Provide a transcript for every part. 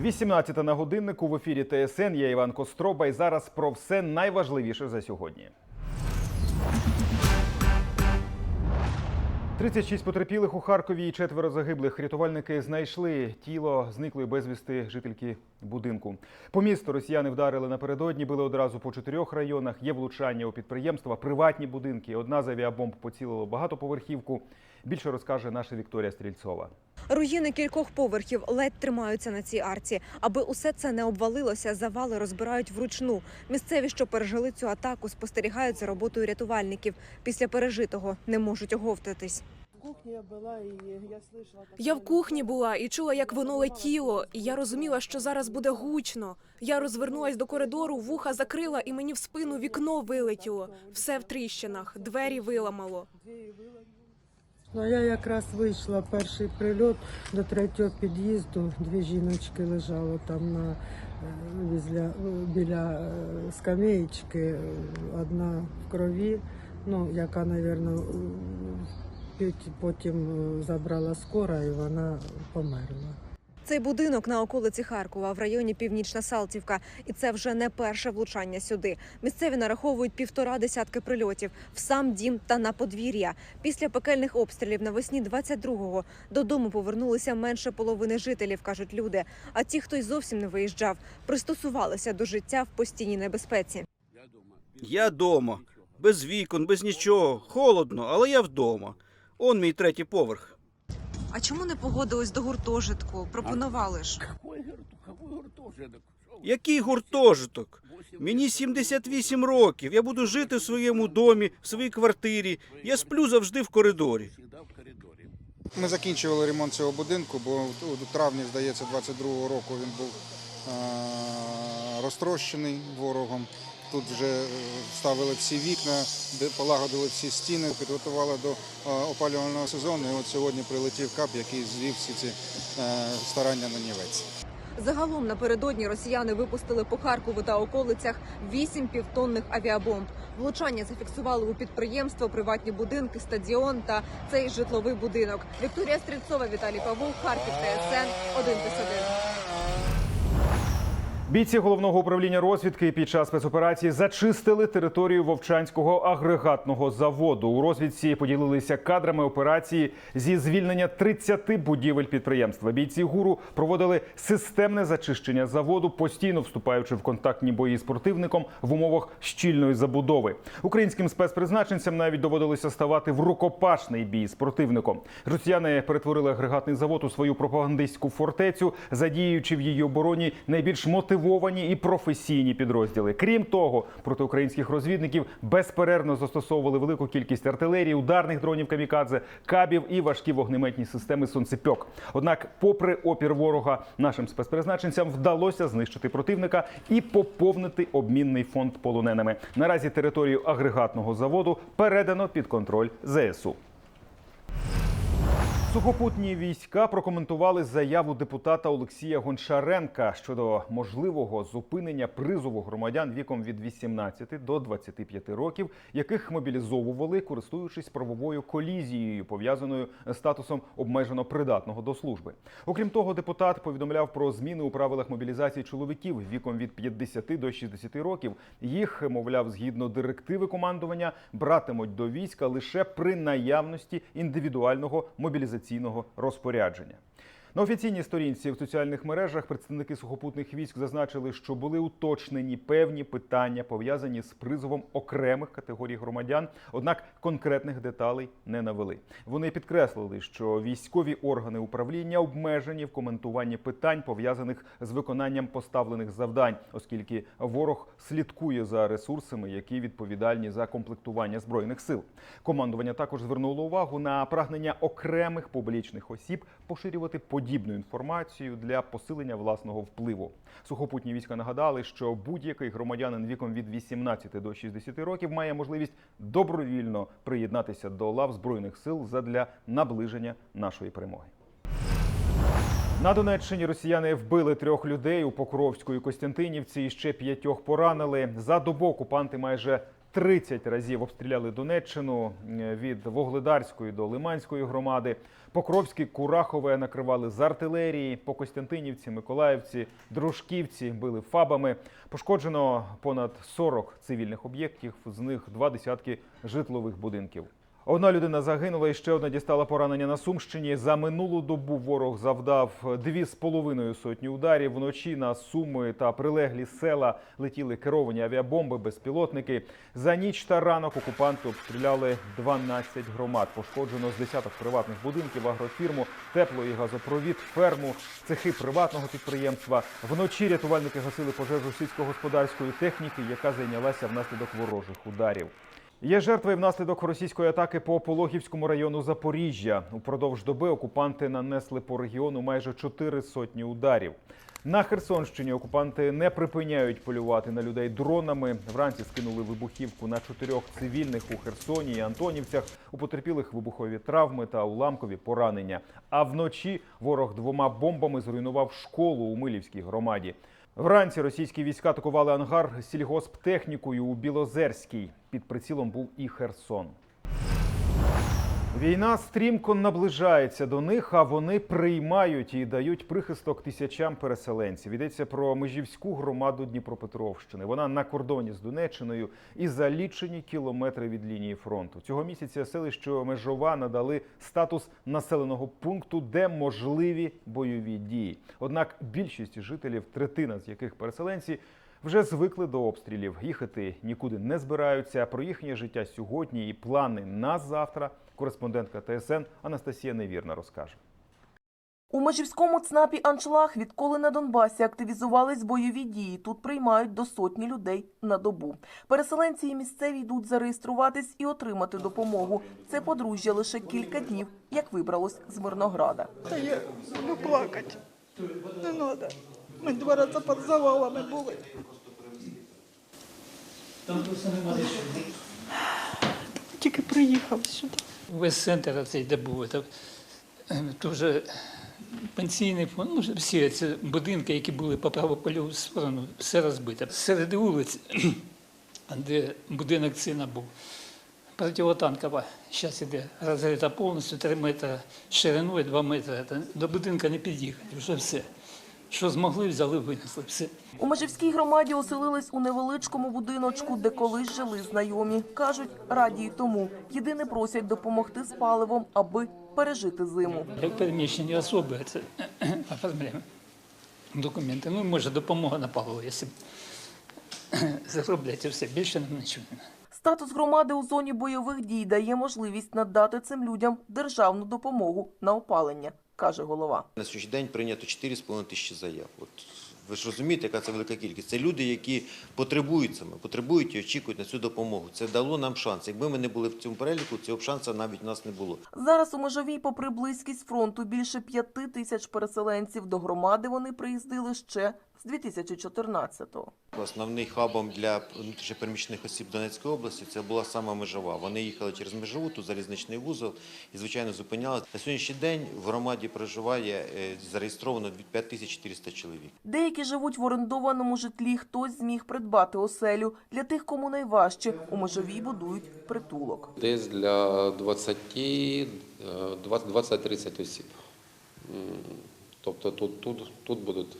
18 на годиннику в ефірі ТСН. Я Іван Костроба. І зараз про все найважливіше за сьогодні. 36 потерпілих у Харкові і четверо загиблих. Рятувальники знайшли тіло зниклої безвісти жительки будинку. По місту росіяни вдарили напередодні, били одразу по чотирьох районах. Є влучання у підприємства, приватні будинки. Одна з авіабомб поцілила багатоповерхівку. Більше розкаже наша Вікторія Стрільцова. Руїни кількох поверхів ледь тримаються на цій арці. Аби усе це не обвалилося, завали розбирають вручну. Місцеві, що пережили цю атаку, спостерігають за роботою рятувальників. Після пережитого не можуть оговтатись. В кухне я была, и я слышала... Я в кухні була і чула, як воно летіло, і я розуміла, що зараз буде гучно. Я розвернулась до коридору, вуха закрила, і мені в спину вікно вилетіло. Все в тріщинах, двері виламало. Ну, а я якраз вийшла перший прильот до третього під'їзду. Дві жіночки лежали там на, е, візля, біля е, скамеєчки. Одна в крові, ну, яка, мабуть, потім е, забрала скора і вона померла. Цей будинок на околиці Харкова в районі Північна Салтівка, і це вже не перше влучання сюди. Місцеві нараховують півтора десятки прильотів в сам дім та на подвір'я. Після пекельних обстрілів навесні 22-го додому повернулися менше половини жителів, кажуть люди. А ті, хто й зовсім не виїжджав, пристосувалися до життя в постійній небезпеці. Я дома. Без вікон, без нічого. Холодно, але я вдома. Он мій третій поверх. А чому не погодились до гуртожитку? Пропонували ж. Какой гуртожиток? Який гуртожиток? Мені 78 років. Я буду жити в своєму домі, в своїй квартирі. Я сплю завжди в коридорі. Ми закінчували ремонт цього будинку, бо у травні, здається, 22-го року він був розтрощений ворогом. Тут вже е, ставили всі вікна, полагодили всі стіни, підготували до е, опалювального сезону. І от сьогодні прилетів кап, який звів всі ці е, старання на нівець. Загалом напередодні росіяни випустили по Харкову та околицях вісім півтонних авіабомб. Влучання зафіксували у підприємство, приватні будинки, стадіон та цей житловий будинок. Вікторія Стрільцова, Віталій Павук, Харків, ТСН 1+,1. Бійці головного управління розвідки під час спецоперації зачистили територію Вовчанського агрегатного заводу. У розвідці поділилися кадрами операції зі звільнення 30 будівель підприємства. Бійці гуру проводили системне зачищення заводу, постійно вступаючи в контактні бої з противником в умовах щільної забудови. Українським спецпризначенцям навіть доводилося ставати в рукопашний бій з противником. Росіяни перетворили агрегатний завод у свою пропагандистську фортецю, задіюючи в її обороні найбільш мотивовані і професійні підрозділи. Крім того, проти українських розвідників безперервно застосовували велику кількість артилерії, ударних дронів камікадзе, кабів і важкі вогнеметні системи сонцепьок. Однак, попри опір ворога, нашим спецпризначенцям вдалося знищити противника і поповнити обмінний фонд полоненими. Наразі територію агрегатного заводу передано під контроль ЗСУ. Сухопутні війська прокоментували заяву депутата Олексія Гончаренка щодо можливого зупинення призову громадян віком від 18 до 25 років, яких мобілізовували, користуючись правовою колізією, пов'язаною з статусом обмежено придатного до служби. Окрім того, депутат повідомляв про зміни у правилах мобілізації чоловіків віком від 50 до 60 років. Їх, мовляв, згідно директиви командування, братимуть до війська лише при наявності індивідуального мобілізаційного розпорядження. На офіційній сторінці в соціальних мережах представники сухопутних військ зазначили, що були уточнені певні питання, пов'язані з призовом окремих категорій громадян, однак конкретних деталей не навели. Вони підкреслили, що військові органи управління обмежені в коментуванні питань, пов'язаних з виконанням поставлених завдань, оскільки ворог слідкує за ресурсами, які відповідальні за комплектування збройних сил. Командування також звернуло увагу на прагнення окремих публічних осіб поширювати подібну інформацію для посилення власного впливу. Сухопутні війська нагадали, що будь-який громадянин віком від 18 до 60 років має можливість добровільно приєднатися до лав збройних сил задля наближення нашої перемоги. На Донеччині росіяни вбили трьох людей у Покровську і Костянтинівці і ще п'ятьох поранили. За добу окупанти майже 30 разів обстріляли Донеччину від Вогледарської до Лиманської громади. Покровське, Курахове накривали з артилерії. По Костянтинівці, Миколаївці, Дружківці били фабами. Пошкоджено понад 40 цивільних об'єктів, з них два десятки житлових будинків. Одна людина загинула і ще одна дістала поранення на Сумщині. За минулу добу ворог завдав дві з половиною сотні ударів. Вночі на Суми та прилеглі села летіли керовані авіабомби, безпілотники. За ніч та ранок окупанти обстріляли 12 громад. Пошкоджено з десяток приватних будинків, агрофірму, тепло і газопровід, ферму, цехи приватного підприємства. Вночі рятувальники гасили пожежу сільськогосподарської техніки, яка зайнялася внаслідок ворожих ударів. Є жертви внаслідок російської атаки по Пологівському району Запоріжжя. Упродовж доби окупанти нанесли по регіону майже чотири сотні ударів. На Херсонщині окупанти не припиняють полювати на людей дронами. Вранці скинули вибухівку на чотирьох цивільних у Херсоні і Антонівцях. У потерпілих вибухові травми та уламкові поранення. А вночі ворог двома бомбами зруйнував школу у Милівській громаді. Вранці російські війська атакували ангар сільгосптехнікою у Білозерській. Під прицілом був і Херсон. Війна стрімко наближається до них, а вони приймають і дають прихисток тисячам переселенців. Йдеться про межівську громаду Дніпропетровщини. Вона на кордоні з Донеччиною і за лічені кілометри від лінії фронту. Цього місяця селище Межова надали статус населеного пункту, де можливі бойові дії. Однак більшість жителів, третина з яких переселенці, вже звикли до обстрілів. Їхати нікуди не збираються. Про їхнє життя сьогодні і плани на завтра. Кореспондентка ТСН Анастасія Невірна розкаже. У Межівському ЦНАПі «Аншлаг» відколи на Донбасі активізувались бойові дії. Тут приймають до сотні людей на добу. Переселенці і місцеві йдуть зареєструватись і отримати допомогу. Це подружжя лише кілька днів, як вибралось з Мирнограда. Та я люблю плакати. Не треба. Ми два рази під завалами були. Тільки приїхав сюди. Весь центр цей, де був, це, е, пенсійний фонд, ну, вже всі ці будинки, які були по правопольову сторону, все розбите. Серед вулиць, де будинок сина був, противотанкова, зараз іде розрита повністю 3 метри шириною, 2 метри. До будинку не під'їхати, вже все. Що змогли, взяли, винесли, все. У Межівській громаді оселились у невеличкому будиночку, де колись жили знайомі. Кажуть, раді й тому. Єдине просять допомогти з паливом, аби пережити зиму. Як переміщені особи, це оформляємо документи. Ну, може, допомога на паливо, якщо зароблять все. Більше нам нічого не треба. Статус громади у зоні бойових дій дає можливість надати цим людям державну допомогу на опалення, каже голова. На сьогоднішній день прийнято 4,5 тисячі заяв. От ви ж розумієте, яка це велика кількість. Це люди, які потребують саме, потребують і очікують на цю допомогу. Це дало нам шанс. Якби ми не були в цьому переліку, цього б шансу навіть у нас не було. Зараз у Межовій, попри близькість фронту, більше п'яти тисяч переселенців. До громади вони приїздили ще з 2014-го. Основним хабом для внутрішньопереміщених осіб Донецької області це була саме межова. Вони їхали через межову, тут залізничний вузол і, звичайно, зупинялися. На сьогоднішній день в громаді проживає е, зареєстровано 5400 чоловік. Деякі живуть в орендованому житлі, хтось зміг придбати оселю. Для тих, кому найважче, у Межовій будують притулок. Десь для 20, е, 20-30 осіб. Тобто тут, тут, тут будуть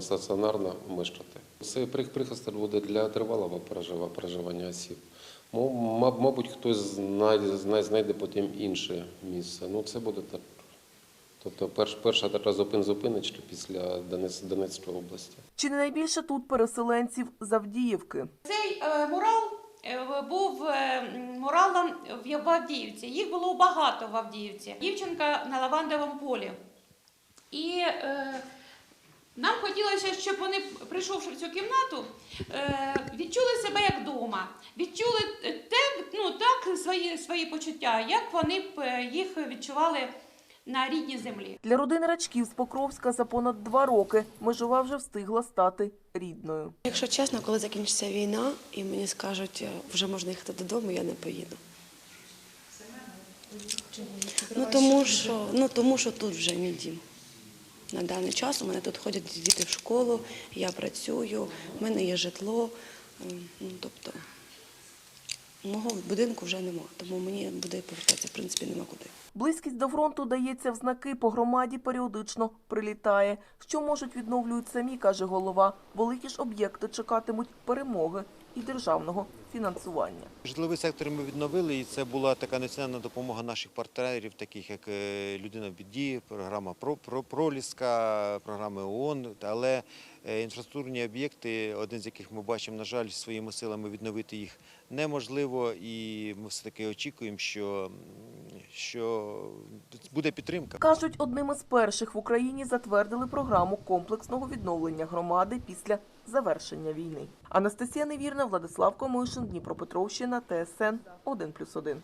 стаціонарно мешкати. Це при- прихисток буде для тривалого прожива- проживання осіб. Мо- ма- Мабуть, хтось знайде, знайде потім інше місце. Ну, це буде так. Тобто перш, перша така зупин-зупиночка після Донець, Донецької області. Чи не найбільше тут переселенців з Авдіївки? Цей е, мурал е, був е, муралом в в Авдіївці. Їх було багато в Авдіївці. Дівчинка на лавандовому полі. І е, нам хотілося, щоб вони, прийшовши в цю кімнату, е, відчули себе як вдома. Відчули е, те, ну, так свої, свої почуття, як вони б е, їх відчували на рідній землі. Для родини Рачків з Покровська за понад два роки Межова вже встигла стати рідною. Якщо чесно, коли закінчиться війна і мені скажуть, е, вже можна їхати додому, я не поїду. Ну тому що, ну тому що тут вже мій дім. На даний час у мене тут ходять діти в школу, я працюю, в мене є житло. Ем, Ну, тобто, мого будинку вже нема, тому мені буде повертатися, в принципі, нема куди. Близькість до фронту дається в знаки, по громаді періодично прилітає. Що можуть відновлюють самі, каже голова. Великі ж об'єкти чекатимуть перемоги і державного фінансування. Житловий сектор ми відновили, і це була така національна допомога наших партнерів, таких як е, Людина в біді, програма «Про- «Про- Проліска, програми ООН. Але е, інфраструктурні об'єкти, один з яких ми бачимо, на жаль, своїми силами відновити їх неможливо, і ми все таки очікуємо, що, що буде підтримка. Кажуть, одним із перших в Україні затвердили програму комплексного відновлення громади після завершення війни. Анастасія Невірна, Владислав Комишин, Дніпропетровщина, ТСН 1+,1.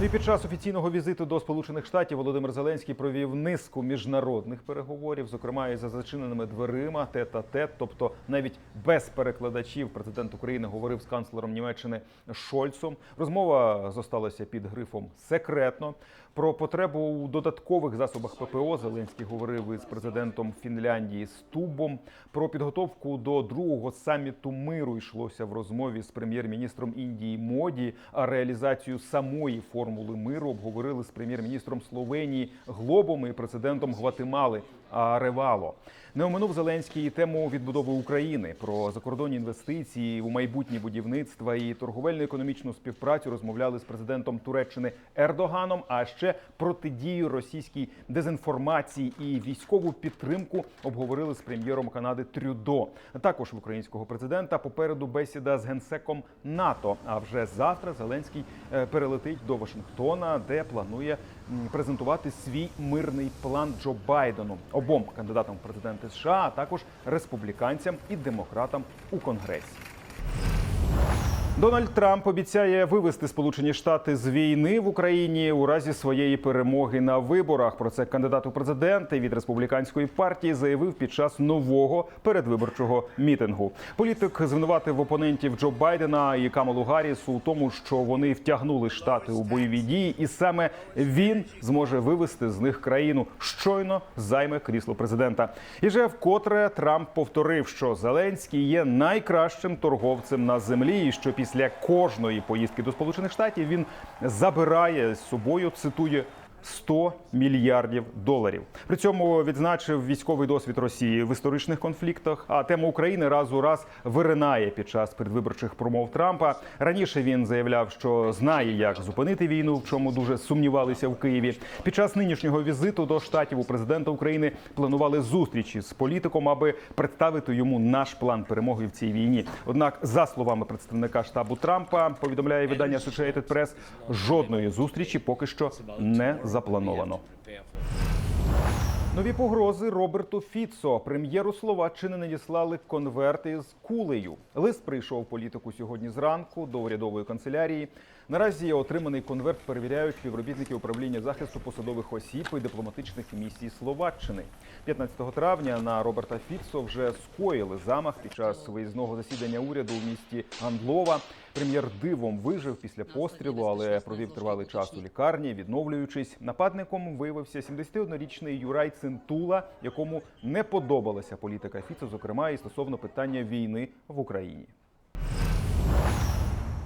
Ну І під час офіційного візиту до Сполучених Штатів Володимир Зеленський провів низку міжнародних переговорів, зокрема і за зачиненими дверима, тет-а-тет, тобто навіть без перекладачів. Президент України говорив з канцлером Німеччини Шольцом. Розмова зосталася під грифом секретно. Про потребу у додаткових засобах ППО Зеленський говорив із президентом Фінляндії Стубом. Про підготовку до другого саміту миру йшлося в розмові з прем'єр-міністром Індії Моді. А реалізацію самої формули миру обговорили з прем'єр-міністром Словенії Глобом і президентом Гватемали Аревало. Не оминув Зеленський тему відбудови України про закордонні інвестиції у майбутнє будівництва і торговельно-економічну співпрацю розмовляли з президентом Туреччини Ердоганом. А ще протидію російській дезінформації і військову підтримку обговорили з прем'єром Канади Трюдо. Також в українського президента попереду бесіда з генсеком НАТО. А вже завтра Зеленський е, перелетить до Вашингтона, де планує презентувати свій мирний план Джо Байдену обом кандидатам в президенти США, а також республіканцям і демократам у конгресі. Дональд Трамп обіцяє вивести Сполучені Штати з війни в Україні у разі своєї перемоги на виборах. Про це кандидат у президенти від республіканської партії заявив під час нового передвиборчого мітингу. Політик звинуватив опонентів Джо Байдена і Камалу Гарріс у тому, що вони втягнули штати у бойові дії, і саме він зможе вивести з них країну щойно займе крісло президента. І вже вкотре Трамп повторив, що Зеленський є найкращим торговцем на землі, і що після кожної поїздки до Сполучених Штатів він забирає з собою, цитує. 100 мільярдів доларів. При цьому відзначив військовий досвід Росії в історичних конфліктах. А тема України раз у раз виринає під час передвиборчих промов Трампа. Раніше він заявляв, що знає, як зупинити війну, в чому дуже сумнівалися в Києві. Pід час нинішнього візиту до штатів у президента України планували зустрічі з політиком, аби представити йому наш план перемоги в цій війні. Однак, за словами представника штабу Трампа, повідомляє видання Associated Press, жодної зустрічі поки що не заплановано. Нові погрози Роберту Фіцо, прем'єру Словаччини, надіслали конверти з кулею. Лист прийшов політику сьогодні зранку до урядової канцелярії. Наразі отриманий конверт перевіряють співробітники управління захисту посадових осіб і дипломатичних місій Словаччини. 15 травня на Роберта Фіцо вже скоїли замах під час виїзного засідання уряду у місті Гандлова. Прем'єр дивом вижив після пострілу, але провів тривалий час у лікарні, відновлюючись. Нападником виявився 71-річний Юрай Цинтула, якому не подобалася політика Фіцо, зокрема і стосовно питання війни в Україні.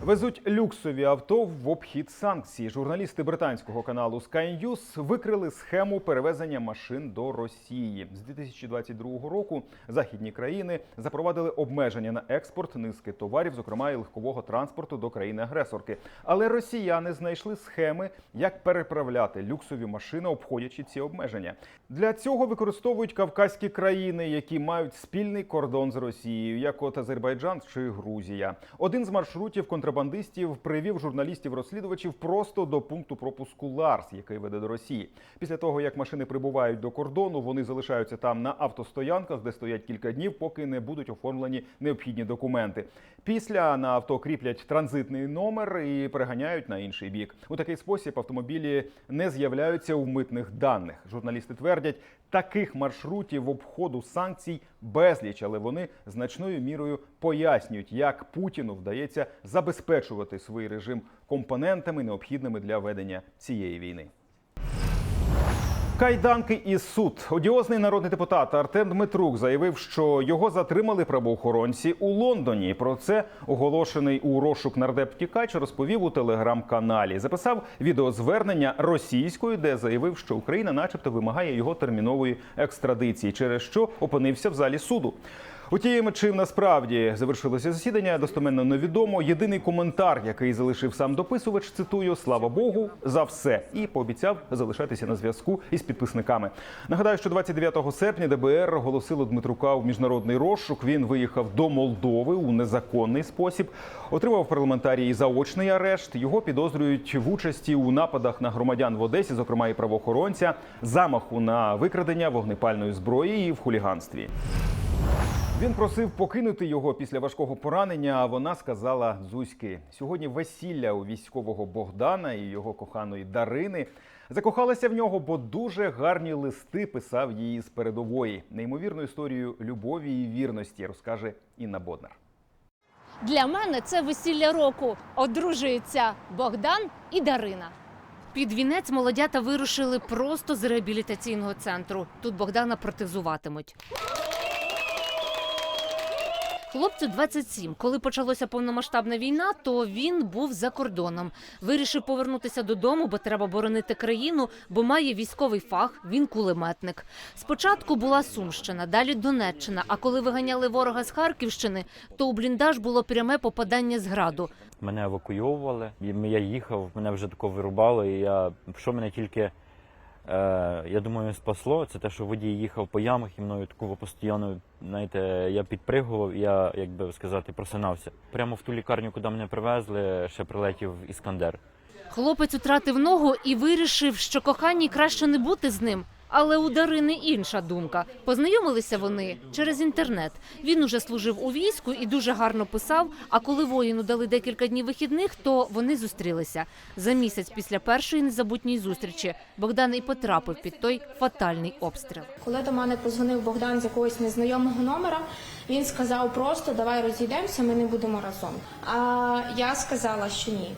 Везуть люксові авто в обхід санкцій. Журналісти британського каналу Sky News викрили схему перевезення машин до Росії. З 2022 року західні країни запровадили обмеження на експорт низки товарів, зокрема і легкового транспорту до країни-агресорки. Але росіяни знайшли схеми, як переправляти люксові машини, обходячи ці обмеження. Для цього використовують кавказькі країни, які мають спільний кордон з Росією, як от Азербайджан чи Грузія. Один з маршрутів контрабандистів привів журналістів-розслідувачів просто до пункту пропуску Ларс, який веде до Росії. Після того, як машини прибувають до кордону, вони залишаються там на автостоянках, де стоять кілька днів, поки не будуть оформлені необхідні документи. Після на авто кріплять транзитний номер і переганяють на інший бік. У такий спосіб автомобілі не з'являються у митних даних. Журналісти твердять, таких маршрутів обходу санкцій безліч, але вони значною мірою пояснюють, як Путіну вдається забезпечувати свій режим компонентами, необхідними для ведення цієї війни. Кайданки і суд. Одіозний народний депутат Артем Дмитрук заявив, що його затримали правоохоронці у Лондоні. Про це оголошений у розшук нардеп втікач розповів у телеграм-каналі. Записав відеозвернення російською, де заявив, що Україна, начебто, вимагає його термінової екстрадиції, через що опинився в залі суду. Утім, чим насправді завершилося засідання, достоменно невідомо. Єдиний коментар, який залишив сам дописувач, цитую слава Богу за все, і пообіцяв залишатися на зв'язку із підписниками. Нагадаю, що 29 серпня ДБР оголосило Дмитрука у міжнародний розшук. Він виїхав до Молдови у незаконний спосіб, отримав парламентарії заочний арешт. Його підозрюють в участі у нападах на громадян в Одесі, зокрема і правоохоронця, замаху на викрадення вогнепальної зброї і в хуліганстві. Він просив покинути його після важкого поранення. А вона сказала Зузьки. Сьогодні весілля у військового Богдана і його коханої Дарини. Закохалася в нього, бо дуже гарні листи писав її з передової. Неймовірну історію любові і вірності розкаже Інна Боднар. Для мене це весілля року. Одружуються Богдан і Дарина. Під вінець молодята вирушили просто з реабілітаційного центру. Тут Богдана протезуватимуть. Хлопцю 27. Коли почалося повномасштабна війна, то він був за кордоном. Вирішив повернутися додому, бо треба боронити країну, бо має військовий фах. Він кулеметник. Спочатку була Сумщина, далі Донеччина. А коли виганяли ворога з Харківщини, то у бліндаж було пряме попадання з граду. Мене евакуйовували. Я їхав, мене вже тако вирубало. І я що мене тільки я думаю спасло, це те, що водій їхав по ямах і мною таку постійно, знаєте, я підпригував, я, як би сказати, просинався. Прямо в ту лікарню, куди мене привезли, ще прилетів іскандер. Хлопець втратив ногу і вирішив, що коханій краще не бути з ним. Але у Дарини інша думка. Познайомилися вони через інтернет. Він уже служив у війську і дуже гарно писав. А коли воїну дали декілька днів вихідних, то вони зустрілися за місяць після першої незабутньої зустрічі. Богдан і потрапив під той фатальний обстріл. Коли до мене позвонив Богдан з якогось незнайомого номера, він сказав просто давай розійдемося, ми не будемо разом. А я сказала, що ні.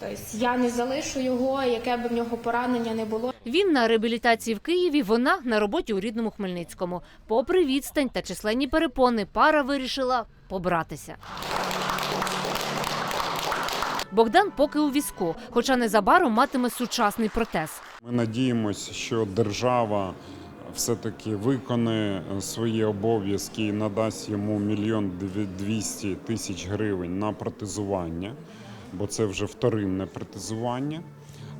Тобто я не залишу його, яке б в нього поранення не було. Він на реабілітації в Києві, вона на роботі у рідному Хмельницькому. Попри відстань та численні перепони, пара вирішила побратися. Богдан поки у візку, хоча незабаром матиме сучасний протез. Ми надіємося, що держава все-таки виконає свої обов'язки і надасть йому мільйон двісті тисяч гривень на протезування, бо це вже вторинне протезування.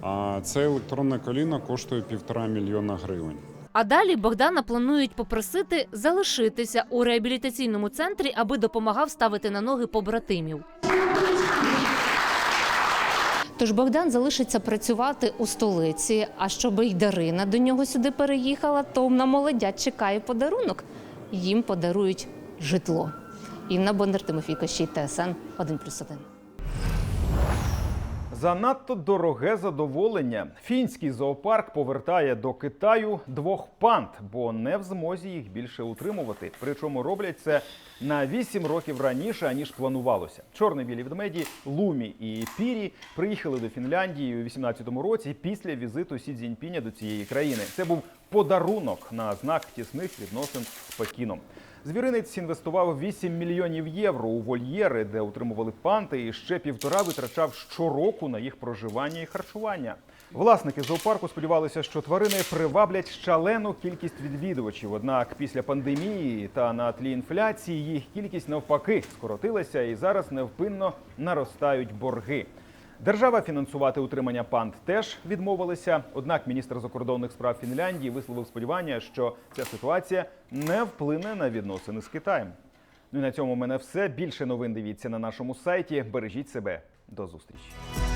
А це електронне коліно коштує півтора мільйона гривень. А далі Богдана планують попросити залишитися у реабілітаційному центрі, аби допомагав ставити на ноги побратимів. Тож Богдан залишиться працювати у столиці. А щоб й Дарина до нього сюди переїхала, то на молодят чекає подарунок. Їм подарують житло. Інна Бондар, Тимофій Кощій, ТСН 1+,1. Занадто дороге задоволення. Фінський зоопарк повертає до Китаю двох панд, бо не в змозі їх більше утримувати. Причому роблять це на 8 років раніше аніж планувалося. Чорно-білі ведмеді Лумі і Пірі приїхали до Фінляндії у 18-му році після візиту Сі Цзіньпіня до цієї країни. Це був подарунок на знак тісних відносин з Пекіном. Звіринець інвестував 8 мільйонів євро у вольєри, де утримували панти, і ще півтора витрачав щороку на їх проживання і харчування. Власники зоопарку сподівалися, що тварини приваблять шалену кількість відвідувачів. Однак після пандемії та на тлі інфляції їх кількість навпаки скоротилася, і зараз невпинно наростають борги. Держава фінансувати утримання панд теж відмовилася. Однак міністр закордонних справ Фінляндії висловив сподівання, що ця ситуація не вплине на відносини з Китаєм. Ну і на цьому в мене все. Більше новин дивіться на нашому сайті. Бережіть себе. До зустрічі.